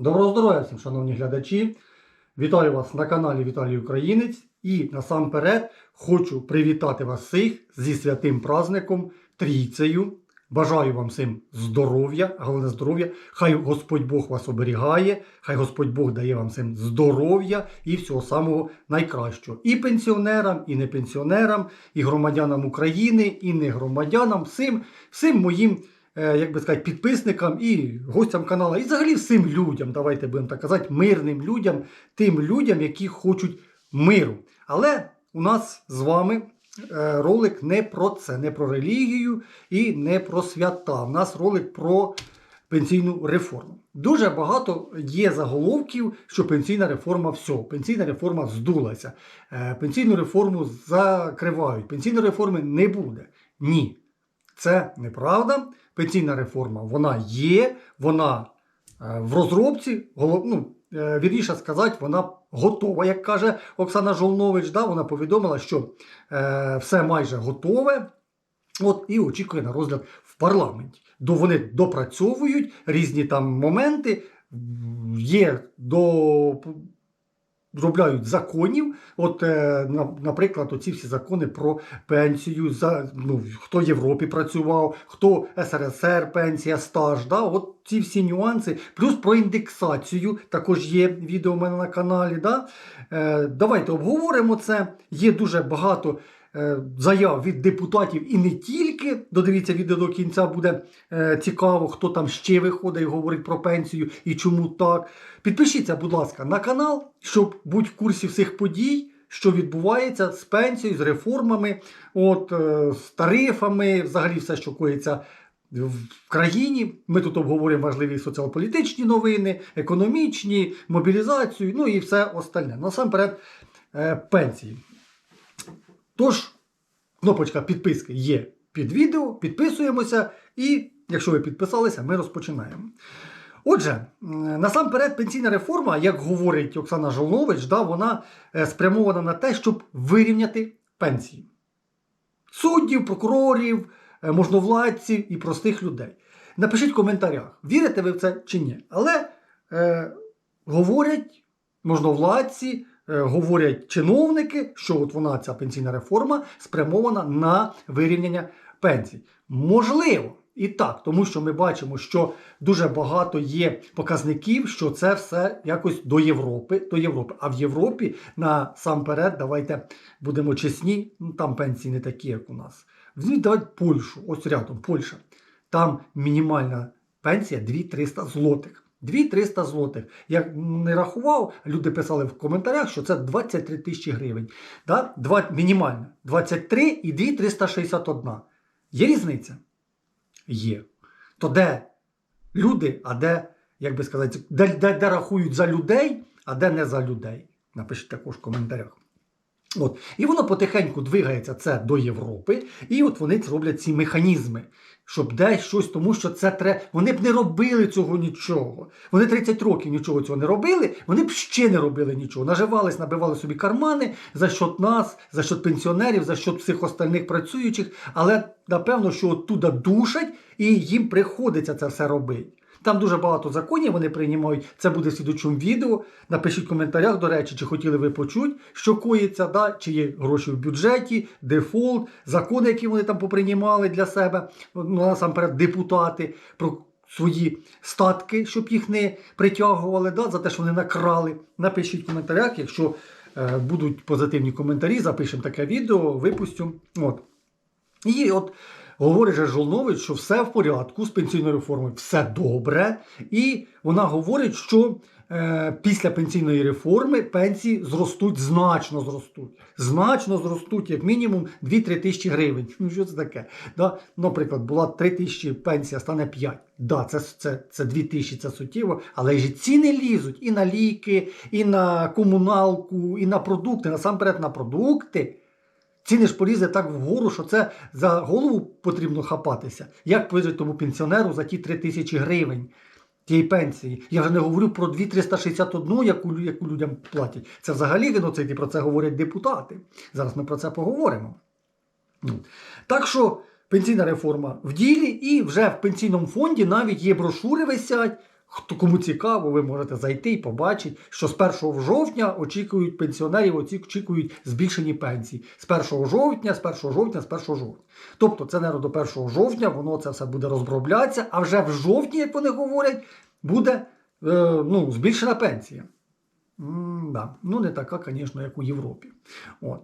Доброго здоров'я всім, шановні глядачі. Вітаю вас на каналі Віталій Українець. І насамперед хочу привітати вас всіх зі святим праздником Трійцею. Бажаю вам всім здоров'я, головне здоров'я. Хай Господь Бог вас оберігає, хай Господь Бог дає вам всім здоров'я і всього самого найкращого. І пенсіонерам, і не пенсіонерам, і громадянам України, і не громадянам, всім, всім моїм як би сказати, підписникам і гостям каналу, і взагалі всім людям, давайте будемо так казати, мирним людям, тим людям, які хочуть миру. Але у нас з вами е, ролик не про це, не про релігію і не про свята. У нас ролик про пенсійну реформу. Дуже багато є заголовків, що пенсійна реформа все, пенсійна реформа здулася, е, пенсійну реформу закривають, пенсійної реформи не буде. Ні. Це неправда. Пенсійна реформа вона є, вона е, в розробці, ну, е, вірніше сказати, вона готова, як каже Оксана Жолнович. Да? Вона повідомила, що е, все майже готове. От і очікує на розгляд в парламенті. До вони допрацьовують різні там моменти, є до зробляють законів. От, е, наприклад, оці всі закони про пенсію, за, ну, хто в Європі працював, хто СРСР, пенсія, стаж. Да? От ці всі нюанси, плюс про індексацію, також є відео у мене на каналі. Да? Е, давайте обговоримо це. Є дуже багато. Е, Заяв від депутатів і не тільки. Додивіться відео до кінця буде е, цікаво, хто там ще виходить і говорить про пенсію і чому так. Підпишіться, будь ласка, на канал, щоб бути в курсі всіх подій, що відбувається з пенсією, з реформами, от, е, з тарифами, взагалі все, що коїться в країні. Ми тут обговорюємо важливі соціал-політичні новини, економічні, мобілізацію, ну і все остальне. Насамперед, пенсії. Тож, кнопочка підписки є під відео, підписуємося, і якщо ви підписалися, ми розпочинаємо. Отже, насамперед, пенсійна реформа, як говорить Оксана Жолнович, да, вона е, спрямована на те, щоб вирівняти пенсії суддів, прокурорів, е, можновладців і простих людей. Напишіть в коментарях, вірите ви в це чи ні. Але е, говорять можновладці, говорять чиновники, що от вона, ця пенсійна реформа, спрямована на вирівняння пенсій. Можливо. І так, тому що ми бачимо, що дуже багато є показників, що це все якось до Європи, до Європи. А в Європі насамперед, давайте будемо чесні, ну там пенсії не такі, як у нас. Візьміть давайте Польщу, ось рядом, Польща. Там мінімальна пенсія 2300 злотих. 2300 злотих. Я не рахував, люди писали в коментарях, що це 23 тисячі гривень. Да? Два, мінімальна. 23 і 2361. Є різниця? Є. То де люди, а де, як би сказати, де, де, де рахують за людей, а де не за людей. Напишіть також в коментарях. От. І воно потихеньку двигається це до Європи, і от вони роблять ці механізми, щоб десь щось, тому що це треба. Вони б не робили цього нічого. Вони 30 років нічого цього не робили, вони б ще не робили нічого. Наживались, набивали собі кармани за счет нас, за счет пенсіонерів, за счет всіх остальних працюючих, але напевно, що оттуда душать, і їм приходиться це все робити. Там дуже багато законів вони приймають. Це буде в слідучому відео. Напишіть в коментарях, до речі, чи хотіли ви почути, що коїться, да? чи є гроші в бюджеті, дефолт, закони, які вони там поприймали для себе, ну, насамперед депутати про свої статки, щоб їх не притягували, да? за те, що вони накрали. Напишіть в коментарях, якщо е, будуть позитивні коментарі, запишемо таке відео, випустю. От. І от говорить же Жолнович, що все в порядку з пенсійною реформою, все добре. І вона говорить, що е, після пенсійної реформи пенсії зростуть, значно зростуть. Значно зростуть, як мінімум 2-3 тисячі гривень. Ну, що це таке? Да? Наприклад, була 3 тисячі пенсія, стане 5. Да, це, це, це 2 тисячі, це суттєво, але і ціни лізуть і на ліки, і на комуналку, і на продукти, насамперед на продукти. Ціни ж полізли так вгору, що це за голову потрібно хапатися. Як вижити тому пенсіонеру за ті 3 тисячі гривень тієї пенсії? Я вже не говорю про 2361, яку, яку людям платять. Це взагалі геноцид, і про це говорять депутати. Зараз ми про це поговоримо. Ну, Так що пенсійна реформа в ділі, і вже в пенсійному фонді навіть є брошури висять Хто кому цікаво, ви можете зайти і побачити, що з 1 жовтня очікують пенсіонерів, очікують збільшені пенсії. З 1 жовтня, з 1 жовтня, з 1 жовтня. Тобто, це не до 1 жовтня, воно це все буде розроблятися, а вже в жовтні, як вони говорять, буде е, ну, збільшена пенсія. м да. Ну, не така, звісно, як у Європі. От.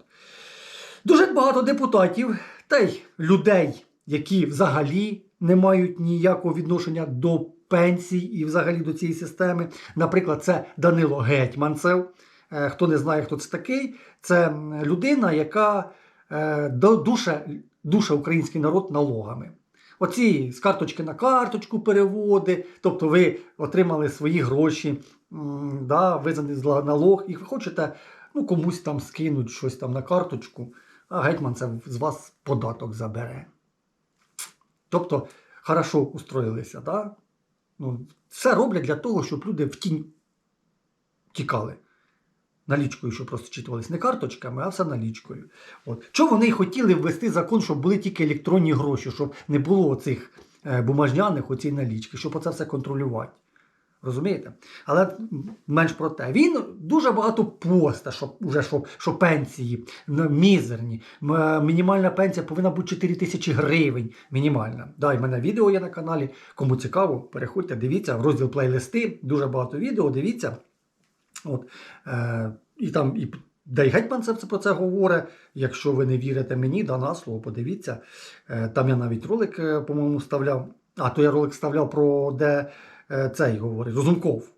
Дуже багато депутатів та й людей, які взагалі не мають ніякого відношення до пенсій і взагалі до цієї системи. Наприклад, це Данило Гетьманцев. Е, Хто не знає, хто це такий, це людина, яка е, душе, душе український народ налогами. Оці з карточки на карточку переводи, тобто ви отримали свої гроші, да, визнаний з налог, і ви хочете ну, комусь там скинуть щось там на карточку, а гетьман це з вас податок забере. Тобто, хорошо устроїлися, да? Ну, все роблять для того, щоб люди в тінь тікали. Налічкою, що просто читувалися не карточками, а все налічкою. От. Чого вони хотіли ввести закон, щоб були тільки електронні гроші, щоб не було цих е, бумажняних оцій налічки, щоб оце все контролювати. Розумієте? Але менш про те. Він дуже багато поста, що, вже, що, що пенсії мізерні. Мінімальна пенсія повинна бути 4 тисячі гривень. Мінімальна. Да, і в мене відео є на каналі. Кому цікаво, переходьте, дивіться в розділ плейлисти. Дуже багато відео, дивіться. От, е, і там і Дай гетьман це про це говорить. Якщо ви не вірите мені, да на слово, подивіться. Е, там я навіть ролик, е, по-моєму, вставляв. А, то я ролик вставляв про де цей говорить, Розумков.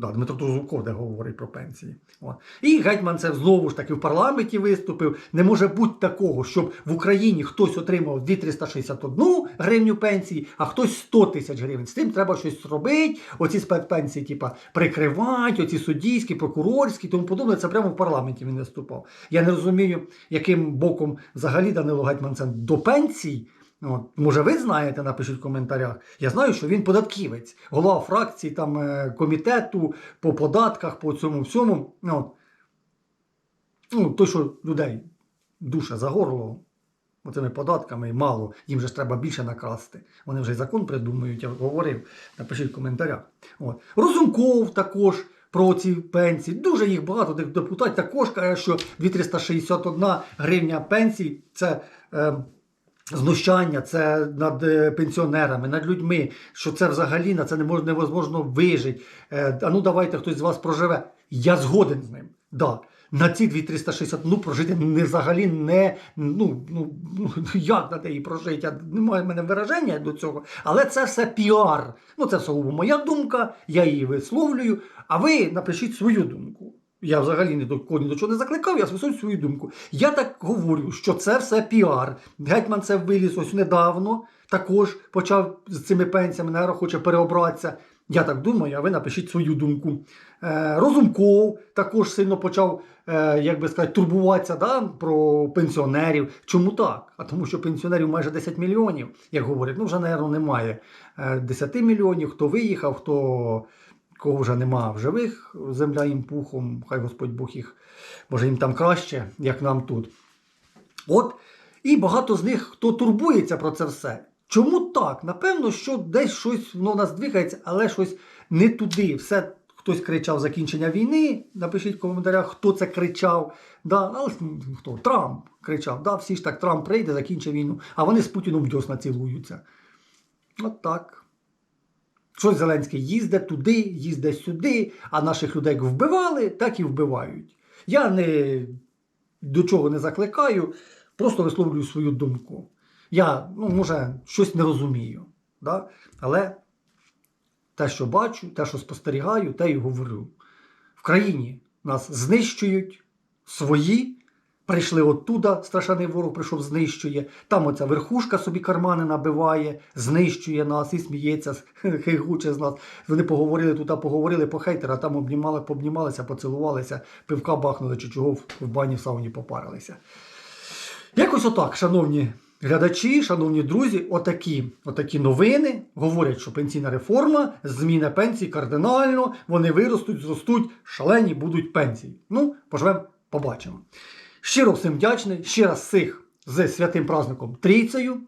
Да, Дмитро Розумков, де говорить про пенсії. От. І гетьман це знову ж таки в парламенті виступив. Не може бути такого, щоб в Україні хтось отримав 2361 гривню пенсії, а хтось 100 тисяч гривень. З тим треба щось робити. Оці спецпенсії, типа, прикривати, оці суддійські, прокурорські, тому подобне. Це прямо в парламенті він виступав. Я не розумію, яким боком взагалі Данило Гетьман це до пенсій. От, може, ви знаєте, напишіть в коментарях. Я знаю, що він податківець, голова фракції там, е, комітету по податках, по цьому всьому. От. Ну, той, що людей душа за горло оцими податками мало, їм же ж треба більше накрасти. Вони вже й закон придумують, я говорив, напишіть в коментарях. От. Розумков також про ці пенсії. Дуже їх багато депутатів також каже, що 2361 гривня пенсій це. Е, Знущання це над е, пенсіонерами, над людьми, що це взагалі на це не можна невозможно вижити. Е, а ну давайте хтось з вас проживе. Я згоден з ним. Да. На ці 2360 ну прожити не взагалі не ну, ну, ну як на неї прожити? Немає в мене вираження до цього, але це все піар. Ну це сугубо моя думка, я її висловлюю. А ви напишіть свою думку. Я взагалі ні до кого ні до чого не закликав, я висловлюю свою думку. Я так говорю, що це все піар. Гетьман це виліз ось недавно, також почав з цими пенсіями, наверное, хоче переобратися. Я так думаю, а ви напишіть свою думку. Е, Розумков також сильно почав, е, як би сказати, турбуватися да, про пенсіонерів. Чому так? А тому що пенсіонерів майже 10 мільйонів, як говорять, ну вже, напевно, немає е, 10 мільйонів, хто виїхав, хто кого вже нема в живих, земля їм пухом, хай Господь Бог їх, може їм там краще, як нам тут. От, і багато з них, хто турбується про це все. Чому так? Напевно, що десь щось воно нас двигається, але щось не туди. Все хтось кричав закінчення війни. Напишіть в коментарях, хто це кричав. Да, але хто? Трамп кричав. Да, всі ж так, Трамп прийде, закінчить війну, а вони з Путіном в дьосна цілуються. От так. Щось Зеленський їздить туди, їздить сюди, а наших людей вбивали, так і вбивають. Я не до чого не закликаю, просто висловлюю свою думку. Я, ну, може, щось не розумію, да? але те, що бачу, те, що спостерігаю, те й говорю. В країні нас знищують свої. Прийшли оттуда, страшний ворог прийшов, знищує. Там оця верхушка собі кармани набиває, знищує нас і сміється, хихуче з нас. Вони поговорили тут, а поговорили по хейтера, там обнімали, пообнімалися, поцілувалися, пивка бахнули чи чого в бані в сауні попарилися. Якось отак, шановні глядачі, шановні друзі, отакі, отакі новини говорять, що пенсійна реформа, зміна пенсій кардинально, вони виростуть, зростуть, шалені будуть пенсії. Ну, поживемо, побачимо. Щиро всім вдячний, ще раз всіх з святим праздником Трійцею.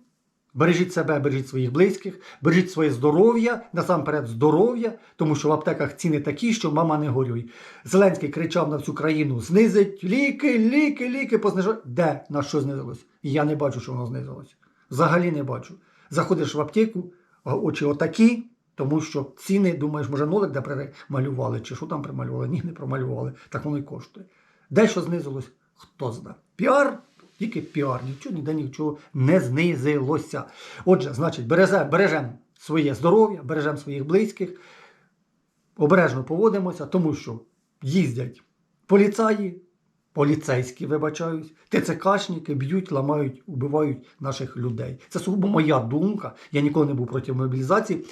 Бережіть себе, бережіть своїх близьких, бережіть своє здоров'я, насамперед здоров'я, тому що в аптеках ціни такі, що мама не горюй. Зеленський кричав на всю країну: знизить ліки, ліки, ліки, познижать. Де на що знизилось? Я не бачу, що воно знизилось. Взагалі не бачу. Заходиш в аптеку, очі отакі, тому що ціни, думаєш, може, нолик де прималювали, чи що там прималювали? Ні, не промалювали. Так воно і коштує. Де що знизилось? Хто знає. Піар, тільки піар, нічого ніде нічого не знизилося. Отже, значить, бережемо бережем своє здоров'я, бережемо своїх близьких, обережно поводимося, тому що їздять поліцаї, поліцейські, вибачаюсь, ТЦКшники б'ють, ламають, убивають наших людей. Це сугубо моя думка. Я ніколи не був проти мобілізації,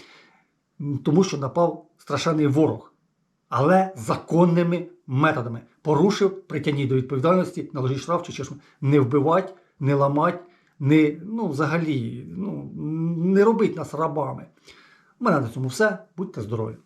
тому що напав страшенний ворог. Але законними методами. Порушив, притягніть до відповідальності, наложіть штраф чи чесно. Не вбивать, не ламать, не, ну, взагалі, ну, не робить нас рабами. У мене на цьому все. Будьте здорові!